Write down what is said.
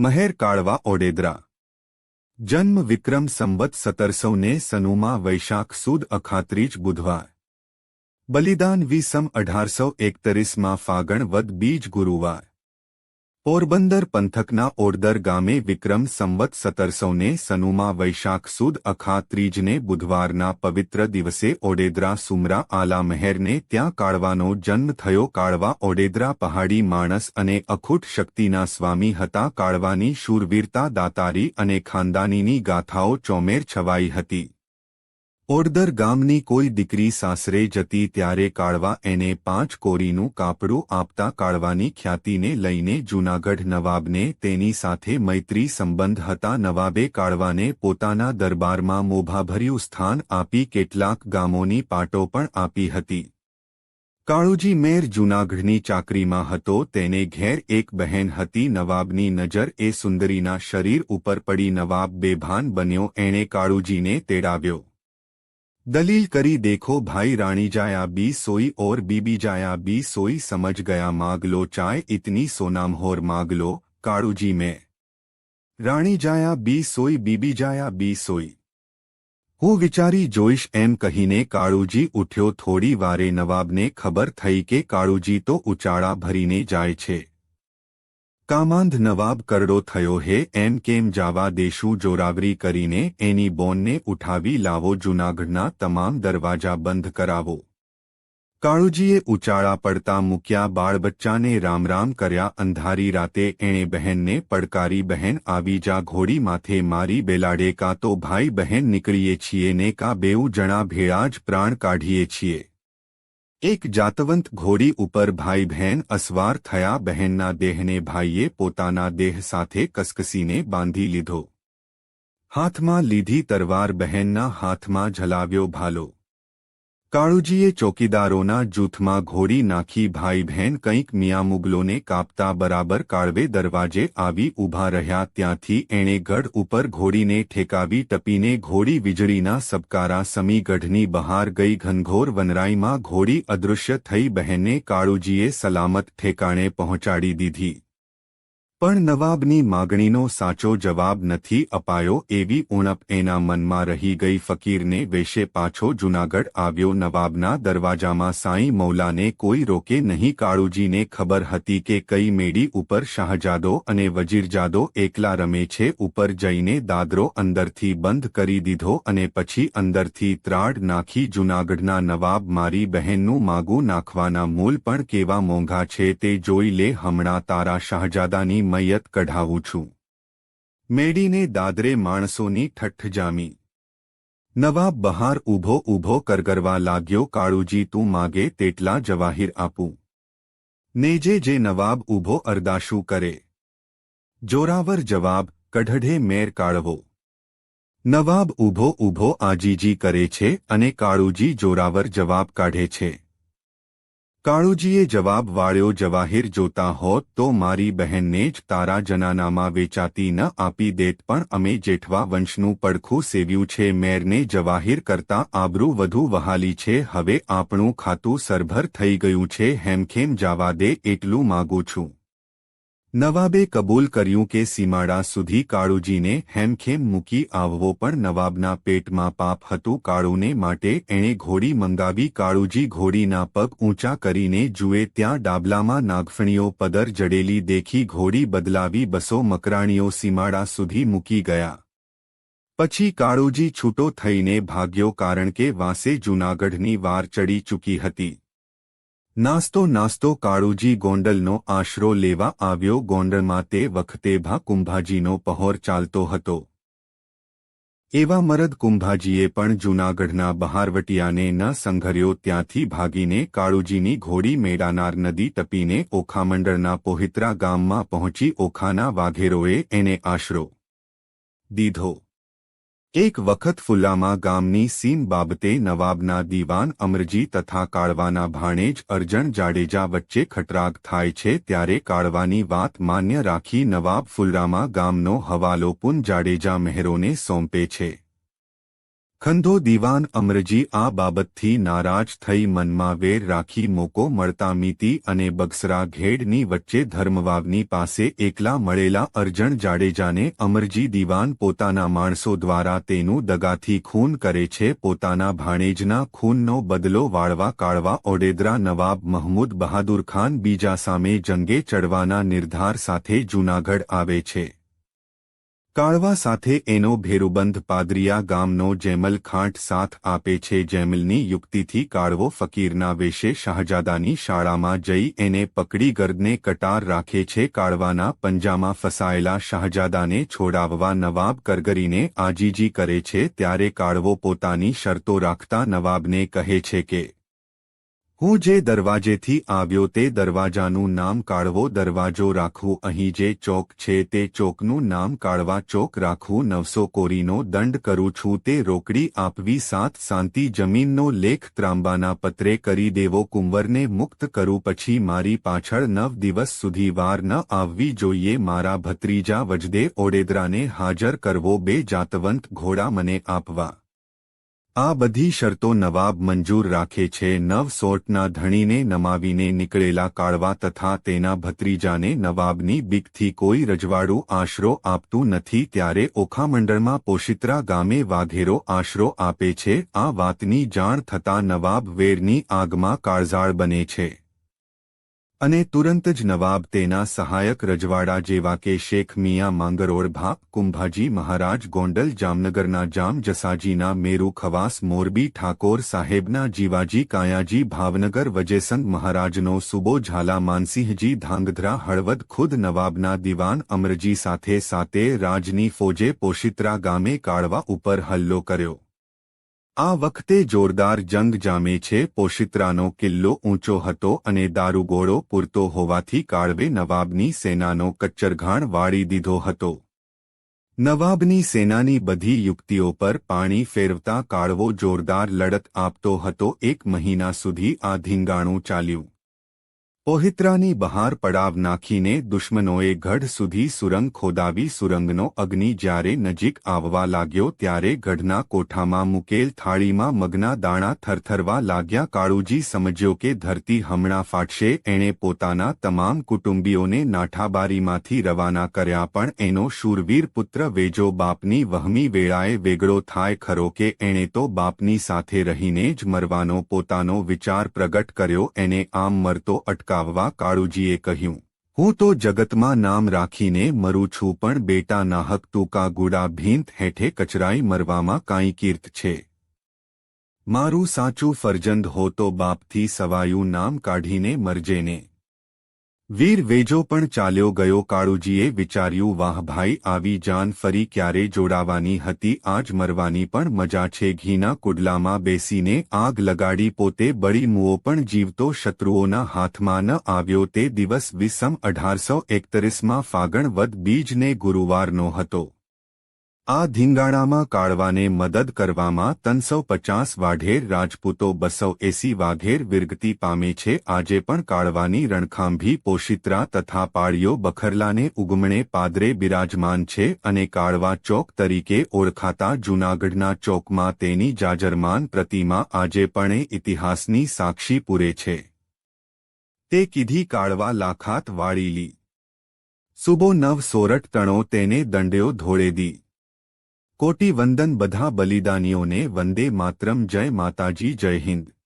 મહેર કાળવા ઓડેદરા. જન્મ વિક્રમ સંવત સતરસો ને સનુમાં વૈશાખ સુદ અખાત્રીજ બુધવાર. બલિદાન વિસમ અઢારસો એકતરીસમાં ફાગણ વદ બીજ ગુરુવાર. પોરબંદર પંથકના ઓડદર ગામે વિક્રમ સંવત સતરસોને સનુમાં વૈશાખ સુદ અખા ત્રીજને બુધવારના પવિત્ર દિવસે ઓડેદરા સુમરા આલા મહેરને ત્યાં કાળવાનો જન્મ થયો. કાળવા ઓડેદરા પહાડી માણસ અને અખૂટ શક્તિના સ્વામી હતા. કાળવાની શૂરવીરતા દાતારી અને ખાનદાનીની ગાથાઓ ચોમેર છવાઈ હતી. ઓડદર ગામની કોઈ દીકરી સાસરે જતી ત્યારે કાળવા એને પાંચ કોરીનું કાપડું આપતા કાળવાની ખ્યાતિને લઈને જૂનાગઢ નવાબને તેની સાથે મૈત્રી સંબંધ હતા. નવાબે કાળવાને પોતાના દરબારમાં મોભાભર્યું સ્થાન આપી કેટલાક ગામોની પાટો પણ આપી હતી. કાળુજી મેર જૂનાગઢની ચાકરીમાં હતો. તેને ઘેર એક બહેન હતી. નવાબની નજર એ સુંદરીના શરીર ઉપર પડી. નવાબ બેભાન બન્યો. એણે કાળુજીને તેડાવ્યો. દલીલ કરી દેખો, ભાઈ રાણી જાયા બી સોઈ ઓર બીબી જાયા બી સોઈ સમજ ગયા માગલો ચાય ઇતની સોનામ હોર માગ કાળુજી મેં. રાણી જાયા બી સોઈ, બીબી જાયા બી સોઈ. હું વિચારી જોઈશ એમ કહીને કાળુજી ઉઠ્યો, થોડી વારે નવાબને ખબર થઈ કે કાળુજી તો ઉચાળા ભરીને જાય છે. કામાંધ નવાબ કરડો થયો હે એમ કેમ જાવા દેશું જોરાવરી કરીને એની બોનને ઉઠાવી લાવો જૂનાગઢના તમામ દરવાજા બંધ કરાવો. કાળુજીએ ઉચાળા પડતા મૂક્યા બાળબચ્ચાને રામ રામ કર્યા અંધારી રાતે એણે બહેનને પડકારી બહેન આવી જા ઘોડી માથે મારી બેલાડે કાં તો ભાઈ બહેન નીકળીએ છીએ ને કા બેઉ જણા ભેળા જ પ્રાણ કાઢીએ છીએ. એક જાતવંત ઘોડી ઉપર ભાઈ બહેન અસવાર થયા બહેનના દેહને ભાઈએ પોતાના દેહ સાથે કસકસીને બાંધી લીધો હાથમાં લીધી તરવાર બહેનના હાથમાં ઝલાવ્યો ભાલો કાળુજીએ ચોકીદારોના જૂથમાં ઘોડી નાખી ભાઈ બહેન કંઈક મિયા મુગલોને કાપતા બરાબર કાળવે દરવાજે આવી ઊભા રહ્યા ત્યાંથી એણે ગઢ ઉપર ઘોડીને ઠેકાવી ટપીને ઘોડી વીજળીના સબકારા સમી ગઢની બહાર ગઈ ઘનઘોર વનરાઈમાં ઘોડી અદૃશ્ય થઈ બહેનને કાળુજીએ સલામત ઠેકાણે પહોંચાડી દીધી. પણ નવાબની માગણીનો સાચો જવાબ નથી અપાયો એવી ઉણપ એના મનમાં રહી ગઈ ફકીરને વેશે પાછો જૂનાગઢ આવ્યો. નવાબના દરવાજામાં સાંઈ મૌલાને કોઈ રોકે નહીં. કાળુજીને ખબર હતી કે કઈ મેડી ઉપર શાહજાદો અને વજીરજાદો એકલા રમે છે. ઉપર જઈને દાદરો અંદરથી બંધ કરી દીધો અને પછી અંદરથી ત્રાડ નાખી જૂનાગઢના નવાબ, મારી બહેનનું માગું નાખવાના મૂલ પણ કેવા મોંઘા છે તે જોઈ લે હમણાં તારા શાહજાદાની મયત કઢાવું છું. મેડીને દાદરે માણસોની ઠઠ્ઠ જામી. નવાબ બહાર ઊભો ઊભો કરગરવા લાગ્યો, કાળુજી, તું માગે તેટલા જવાહીર આપું. નેજે જે નવાબ ઊભો અરદાશું કરે. જોરાવર જવાબ, કઢઢે મેર કાળવો નવાબ ઊભો ઊભો આજીજી કરે છે અને કાળુજી જોરાવર જવાબ કાઢે છે. કાળુજીએ જવાબ વાળ્યો, જવાહીર જોતા હોત તો મારી બહેનને જ તારા જનાનામાં વેચાતી ન આપી દેત, પણ અમે જેઠવા વંશનું પડખું સેવ્યું છે, મેરને જવાહીર કરતા આબરૂ વધુ વહાલી છે, હવે આપણું ખાતું સરભર થઈ ગયું છે, હેમખેમ જવા દે, એટલું માગું છું. નવાબે કબૂલ કર્યું કે સીમાડા સુધી કાળુજીને હેમખેમ મૂકી આવવો પણ નવાબના પેટમાં પાપ હતું. કાળુને માટે એણે ઘોડી મંગાવી. કાળુજી ઘોડીના પગ ઊંચા કરીને જુએ ત્યાં ડાબલામાં નાગફણીઓ પદર જડેલી દેખી ઘોડી બદલાવી બસો મકરાણીઓ સીમાડા સુધી મૂકી ગયા. પછી કાળુજી છૂટો થઈને ભાગ્યો કારણ કે વાંસે જૂનાગઢની વાર ચડી ચૂકી હતી. નાસ્તો નાસ્તો કાળુજી ગોંડલનો આશરો લેવા આવ્યો ગોંડલમાં તે વખતે ભા કુંભાજીનો પહોર ચાલતો હતો. એવા મરદ કુંભાજીએ પણ જૂનાગઢના બહારવટિયાને ન સંઘર્યો ત્યાંથી ભાગીને કાળુજીની ઘોડી મેળાનાર નદી ટપીને ઓખામંડળના પોહિત્રા ગામમાં પહોંચી ઓખાના વાઘેરોએ એને આશરો દીધો. એક વખત ફુલામા ગામની સીમ બાબતે નવાબના દીવાન અમરજી તથા કાળવાના ભાણેજ અરજણ જાડેજા વચ્ચે ખટરાગ થાય છે ત્યારે કાળવાની વાત માન્ય રાખી નવાબ ફુલરામા ગામનો હવાલો પુન જાડેજા મહેરોને સોંપે છે. ખંધો દિવાન અમરજી આ બાબતથી નારાજ થઈ મનમાં વેર રાખી મોકો મળતા મીતી અને બગસરા ઘેડની વચ્ચે ધર્મવાવની પાસે એકલા મળેલા અરજણ જાડેજાને અમરજી દિવાન પોતાના માણસો દ્વારા તેનું દગાથી ખૂન કરે છે. પોતાના ભાણેજના ખૂનનો બદલો વાળવા કાળવા ઓડેદરા નવાબ મહમૂદ બહાદુર ખાન બીજા સામે જંગે ચડવાના નિર્ધાર સાથે જૂનાગઢ આવે છે. કાળવા સાથે એનો ભેરુબંધ પાદરિયા ગામનો જેમલ ખાંટ સાથ આપે છે. જેમલની યુક્તિથી કાળવો ફકીરના વેશે શાહજાદાની શાળામાં જઈ એને પકડી ગર્દને કટાર રાખે છે. કાળવાના પંજામાં ફસાયેલા શાહજાદાને છોડાવવા નવાબ કરગરીને આજીજી કરે છે. ત્યારે કાળવો પોતાની શરતો રાખતા નવાબને કહે છે કે હું જે દરવાજેથી આવ્યો તે દરવાજાનું નામ કાળવો દરવાજો રાખવું, અહીં જે ચોક છે તે ચોકનું નામ કાળવા ચોક રાખવું, નવસો કોરીનો દંડ કરું છું, તે રોકડી આપવી, સાત શાંતિ જમીનનો લેખ ત્રાંબાના પત્રે કરી દેવો, કુંવરને મુક્ત કરું, પછી મારી પાછળ નવ દિવસ સુધી વાર ન આવવી જોઈએ, મારા ભત્રીજા વજદે ઓડેદરાને હાજર કરવો, બે જાતવંત ઘોડા મને આપવા. આ બધી શરતો નવાબ મંજૂર રાખે છે. નવ સોર્ટના ધણીને નમાવીને નીકળેલા કાળવા તથા તેના ભત્રીજાને નવાબની બીકથી કોઈ રજવાડું આશરો આપતું નથી. ત્યારે ઓખામંડળમાં પોશિત્રા ગામે વાઘેરો આશરો આપે છે. આ વાતની જાણ થતાં નવાબ વેરની આગમાં કાળઝાળ બને છે. અને તુરંત જ નવાબ તેના સહાયક રજવાડા જેવા કે શેખ મિયા માંગરોળ ભાપ કુંભાજી મહારાજ ગોંડલ જામનગરના જામ જસાજીના મેરુ ખવાસ મોરબી ઠાકોર સાહેબના જીવાજી કાયાજી ભાવનગર વજેસંગ મહારાજનો સુબો ઝાલા માનસિંહજી ધાંગધ્રા હળવદ ખુદ નવાબના દિવાન અમરજી સાથે સાથે રાજની ફોજે પોશિત્રા ગામે કાળવા ઉપર હલ્લો કર્યો. આ વખતે જોરદાર જંગ જામે છે. પોશિત્રાનો કિલ્લો ઊંચો હતો અને દારૂગોળો પૂરતો હોવાથી કાળવે નવાબની સેનાનો કચ્ચરઘાણ વાળી દીધો હતો. નવાબની સેનાની બધી યુક્તિઓ પર પાણી ફેરવતા કાળવો જોરદાર લડત આપતો હતો. એક મહિના સુધી આ ધીંગાણું ચાલ્યું. પોહિત્રાની બહાર પડાવ નાખીને દુશ્મનોએ ગઢ સુધી સુરંગ ખોદાવી સુરંગનો અગ્નિ જ્યારે નજીક આવવા લાગ્યો ત્યારે ગઢના કોઠામાં મુકેલ થાળીમાં મગના દાણા થરથરવા લાગ્યા. કાળુજી સમજ્યો કે ધરતી હમણાં ફાટશે, એણે પોતાના તમામ કુટુંબીઓને નાઠાબારીમાંથી રવાના કર્યા, પણ એનો શૂરવીર પુત્ર વેજો બાપની વહમી વેળાએ વેગળો થાય ખરો કે એણે તો બાપની સાથે રહીને જ મરવાનો પોતાનો વિચાર પ્રગટ કર્યો એને આમ મરતો અટકા અટકાવવા કાળુજીએ કહ્યું, હું તો જગતમાં નામ રાખીને મરું છું પણ બેટા નાહક ટૂંકા ગુડા ભીંત હેઠે કચરાઈ મરવામાં કાંઈ કીર્ત છે. મારું સાચું ફરજંદ હો તો બાપથી સવાયું નામ કાઢીને મરજેને. વીર વેજો પણ ચાલ્યો ગયો. કાળુજીએ વિચાર્યું, વાહ ભાઈ, આવી જાન ફરી ક્યારે જોડાવાની હતી? આજ મરવાની પણ મજા છે. ઘીના કુડલામાં બેસીને આગ લગાડી પોતે બળી મુઓ પણ જીવતો શત્રુઓના હાથમાં ન આવ્યો. તે દિવસ વિસમ અઢારસો એકત્રીસમાં ફાગણ વદ બીજને ગુરુવારનો હતો. આ ધીંગાણામાં કાળવાને મદદ કરવામાં ત્રણસો પચાસ વાઢેર રાજપૂતો બસો એસી વાઘેર વિરગતી પામે છે. આજે પણ કાળવાની રણખાંભી પોશિત્રા તથા પાળીઓ બખરલાને ઉગમણે પાદરે બિરાજમાન છે અને કાળવા ચોક તરીકે ઓળખાતા જૂનાગઢના ચોકમાં તેની જાજરમાન પ્રતિમા આજે પણ ઇતિહાસની સાક્ષી પૂરે છે. તે કીધી કાળવા લાખાત વાળીલી. સુબો નવ સોરઠ તણો તેને દંડ્યો ધોળે દી કોટી વંદન બધા બલિદાનીઓને વંદે માતરમ જય માતાજી જય હિન્દ.